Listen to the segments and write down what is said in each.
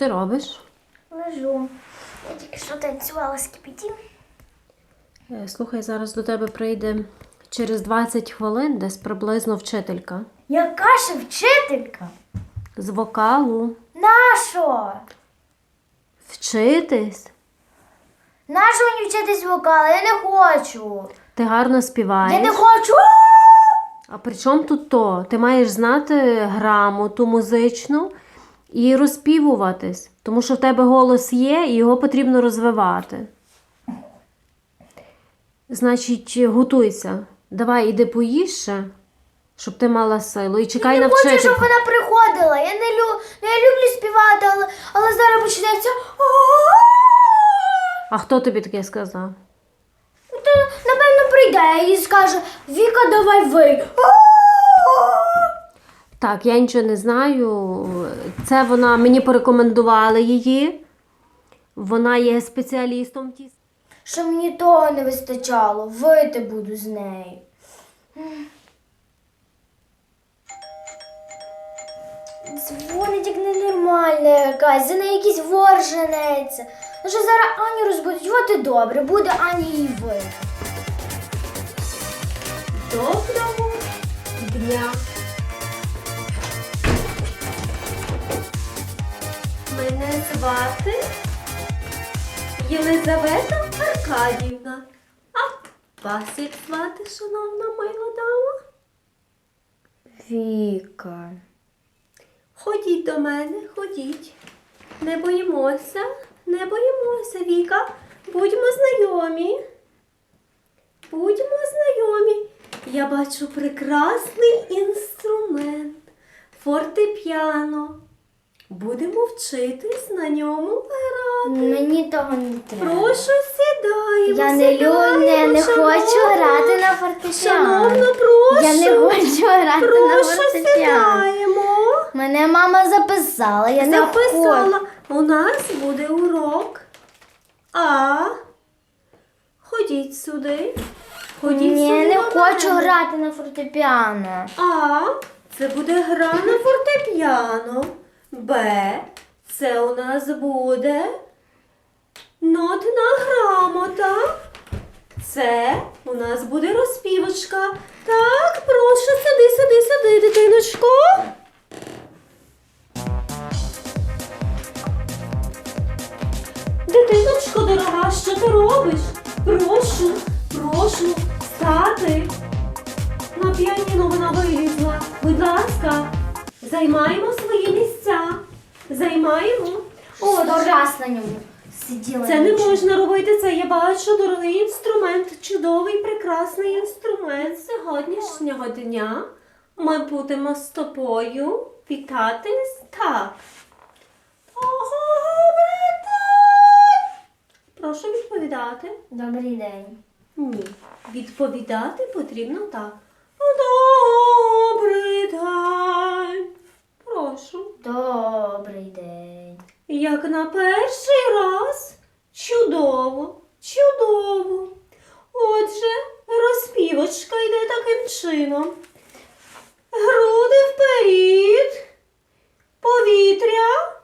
ти робиш? Лежу. Я тільки що танцювала з кипіті. Е, Слухай, зараз до тебе прийде через 20 хвилин десь приблизно вчителька Яка ще вчителька? з вокалу. Нащо? Вчитись. Нащо мені вчитись вокал? Я не хочу. Ти гарно співаєш. Я не хочу. А при чому тут то? Ти маєш знати грамоту музичну і розпівуватись, тому що в тебе голос є і його потрібно розвивати. Значить, готуйся. Давай, іди поїж ще, щоб ти мала силу. І чекай Я не хочу, щоб вчительку. вона приходила. Я не, лю... ну, я люблю співати, але, але зараз почнеться. А хто тобі таке сказав? То, напевно, прийде і скаже: Віка, давай ви. Так, я нічого не знаю. Це вона мені порекомендували її. Вона є спеціалістом Що мені того не вистачало, вити буду з нею. Дзвонить як ненормальна якась, за нею якийсь вор женеться. Ну що зараз Аню розбудуть, от і добре, буде Ані і ви. Доброго дня. Мене звати Єлизавета Аркадівна. А вас як звати, шановна мила дама? Віка. Ходіть до мене, ходіть. Не боїмося, не боїмося, Віка. Будьмо знайомі. Будьмо знайомі. Я бачу прекрасний інструмент. Фортепіано. Будемо вчитись на ньому грати. Мені того не треба. Прошу сідаємо. Я не, лю... не, не хочу грати на фортепіано. Шановна, прошу. Я не хочу грати на Прошу сідаємо. Мене мама записала, я не хочу. Записала. У нас буде урок. А. Ходіть сюди. Ходіть Ні, сюди. не хочу грати на фортепіано. А. Це буде гра на фортепіано. Б. Це у нас буде нотна грамота. Це у нас буде розпівочка. Так, прошу, сиди, сиди, сиди, дитиночко. Дитиночко дорога, що ти робиш? Прошу, прошу, стати. На піаніно вона вилізла. Будь ласка, займаємо свої місця. Займаємо. Отже, раз на ньому сиділа. це не можна робити. Це я бачу дорогий інструмент, чудовий, прекрасний інструмент. Сьогоднішнього дня ми будемо з тобою вітатись так. Прошу відповідати. Добрий день. Ні. Відповідати потрібно так. Добрий день. Прошу. Добрий день. Як на перший раз. Чудово, чудово. Отже, розпівочка йде таким чином. Груди вперед. Повітря.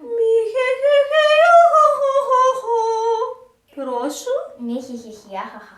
Мі-хе-хе-хе, хо-хо-хо-хо. Прошу. Мі-хі-хі-хі, ха-ха-ха.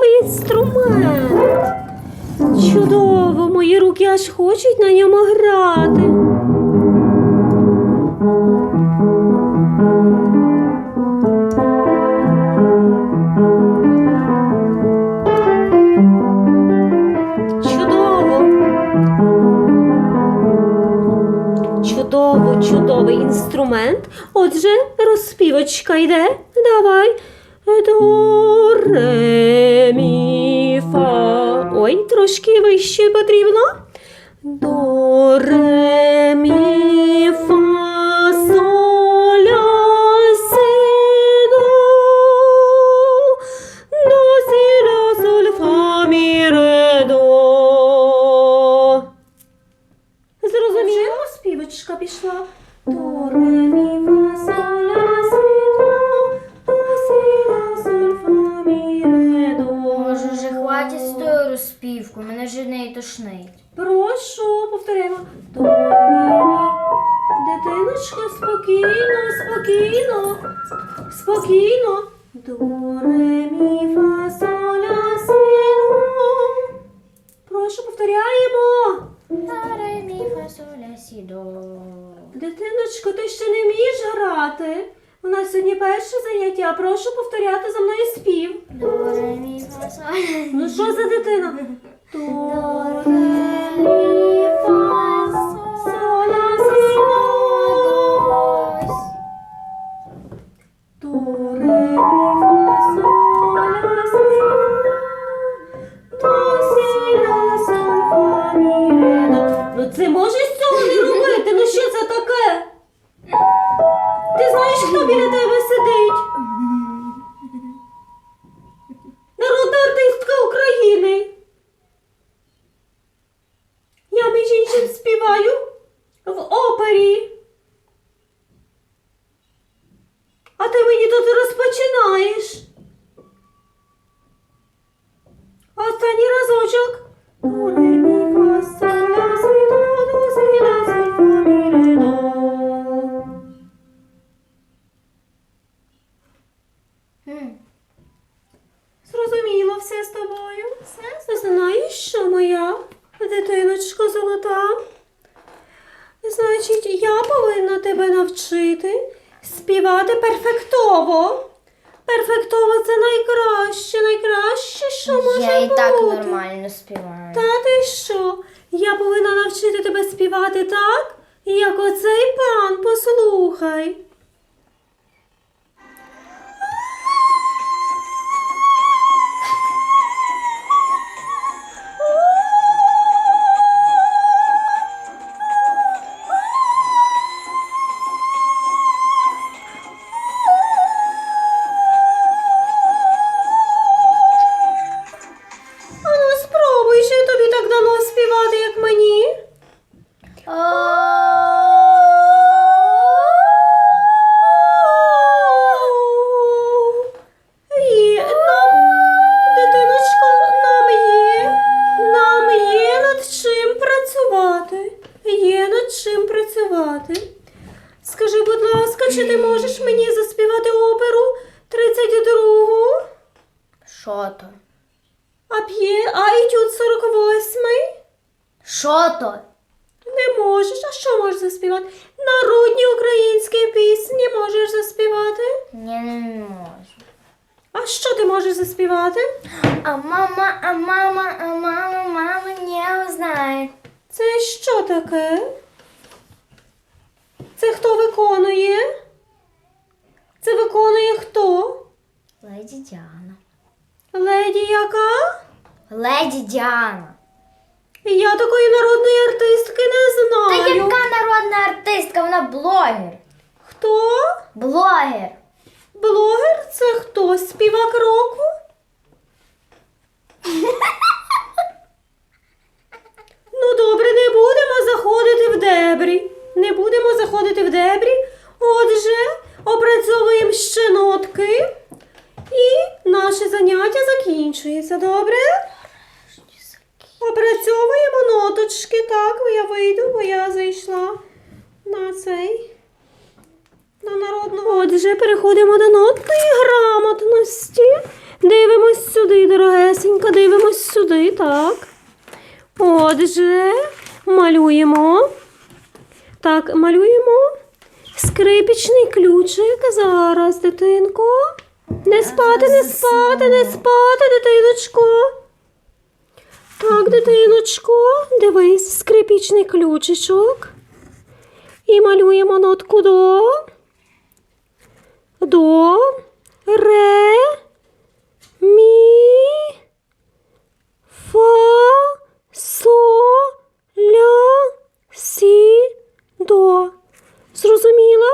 чудовий інструмент. Чудово, мої руки аж хочуть на ньому грати. Чудово. Чудово, чудовий інструмент. Отже, розпівочка йде. Давай. До, ре, мі, фа. Ой, трошки вище потрібно. До, ре, мі, фа, соль, ля, си, до. Зрозуміло, співочка пішла. Спокійно. До, ре, мі, фа, соль, ля, си, до. Прошу, повторяємо. Ре, мі, фа, соль, ля, сі, до. Дитиночко, ти ще не вмієш грати. У нас сьогодні перше заняття. Прошу повторяти за мною спів. До, ре, мі, фа, соль. Ну що за дитина? До, ре, співаю в опері. А ти мені тут розпочинаєш. Останній разочок. Зрозуміло все з тобою. Все? Знаєш, що моя дитиночко золота? Значить, я повинна тебе навчити співати перфектово. Перфектово це найкраще, найкраще, що може бути. Я і так нормально співаю. Та ти що? Я повинна навчити тебе співати так, як оцей пан, послухай. Можеш мені заспівати оперу 32-гу? Що то? А п'є, а етюд 48-й? Що то? Не можеш. А що можеш заспівати? Народні українські пісні можеш заспівати? Ні, не можу. А що ти можеш заспівати? А мама, а мама, а мама, мама не знає. Це що таке? Це хто виконує? Це виконує хто? Леді Діана. Леді яка? Леді Діана. Я такої народної артистки не знаю. Та яка народна артистка, вона блогер. Хто? Блогер. Блогер? Це хто? Співак року? Ну добре, не будемо заходити в дебрі. Не будемо заходити в дебрі. Отже, опрацьовуємо ще нотки. І наше заняття закінчується, добре? Опрацьовуємо ноточки. Так, я вийду, бо я зайшла на цей. На народну. Отже, переходимо до нотної грамотності. Дивимось сюди, дорогесенька, дивимось сюди, так. Отже, малюємо. Так, малюємо скрипічний ключик. Зараз, дитинко. Не спати, не спати, не спати, дитиночко. Так, дитиночко, дивись, скрипічний ключичок. І малюємо нотку до. до, ре, мі, фа, со, ля, сі, до. Зрозуміло?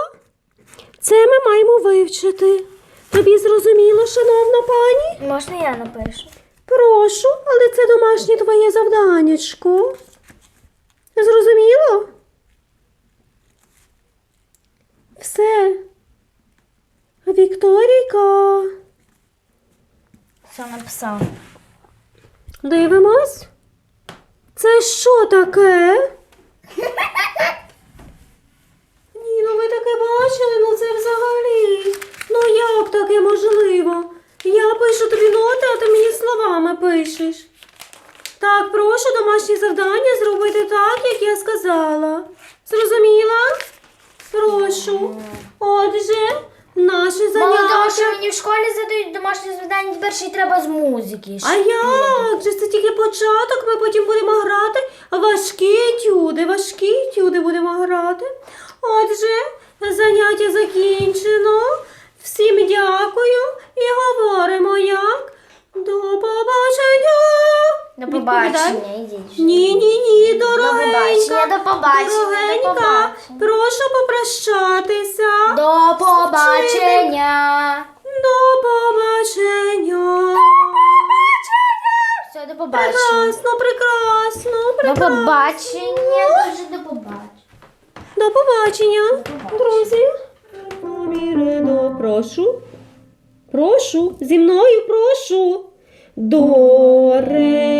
Це ми маємо вивчити. Тобі зрозуміло, шановна пані? Можна я напишу? Прошу, але це домашнє твоє завданнячко. Зрозуміло? Все. Вікторійка. Все написав. Дивимось. Це що таке? Ні, ну ви таке бачили, ну це взагалі. Ну як таке можливо? Я пишу тобі ноти, а ти мені словами пишеш. Так, прошу домашнє завдання зробити так, як я сказала. Зрозуміла? Прошу. Отже, наше Мало того, заняття. мені в школі задають домашні завдання, тепер ще й треба з музики. А як же це тільки початок, ми потім будемо грати важкі етюди, важкі етюди будемо грати. Отже, заняття закінчено. Всім дякую і говоримо як. До побачення. До Відповідай. побачення. Ні, ні, ні, дорогенька. побачення, до побачення, до Дорогенька, побачення. прошу попрощатися. До побачення. До побачення. Все, до побачення. Прекрасно, прекрасно, До прекрасно. побачення. Дуже до побачення. До побачення, друзі. Помірено, прошу. Прошу, зі мною прошу. До, ре,